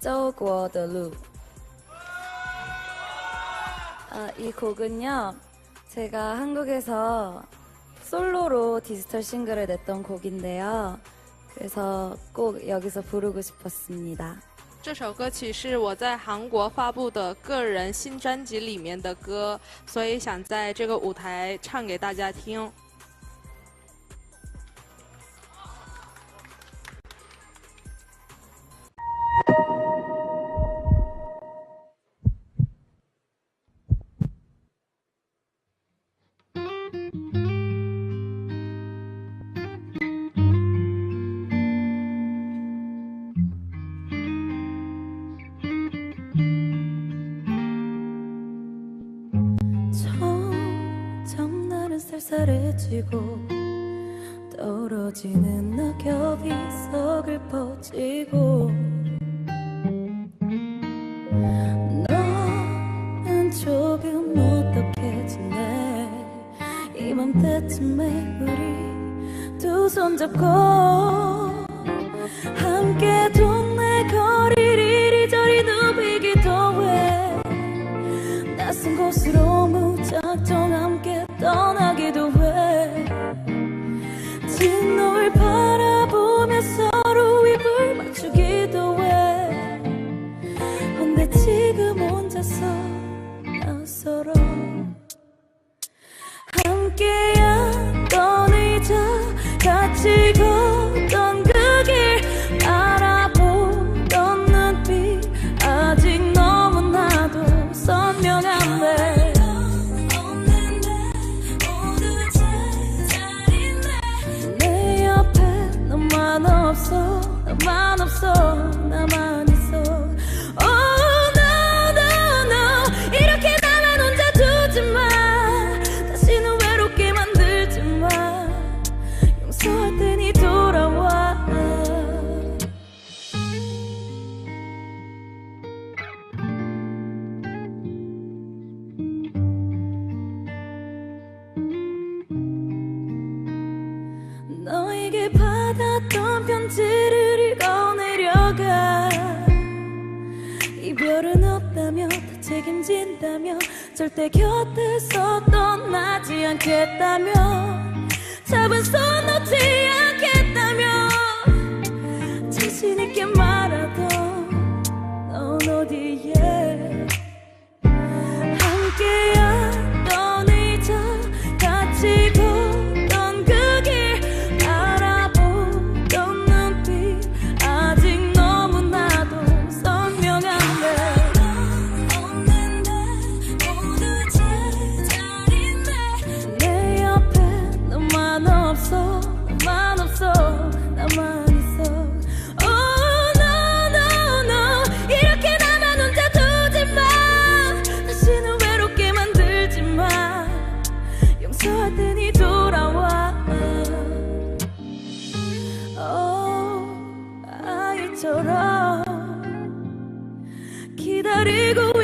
周国的路. 아, 이 곡은요, 제가 한국에서 솔로로 디지털 싱글을 냈던 곡인데요. 그래서 꼭 여기서 부르고 싶었습니다. 这首歌曲是我在韩国发布的个人新专辑里面的歌，所以想在这个舞台唱给大家听。 쌀쌀해지고 떨어지는 낙엽이 석을 퍼지고 너는 조금 어떻게 지내? 이맘때쯤에 우리 두 손 잡고 함께 동네 거리를 이리저리 누비기도 해. 낯선 곳으로 무작정 함께 해 진 너에게 받았던 편지를 읽어내려가. 이별은 없다며 다 책임진다며 절대 곁에서 떠나지 않겠다며. 잡은 손 아이처럼 기다리고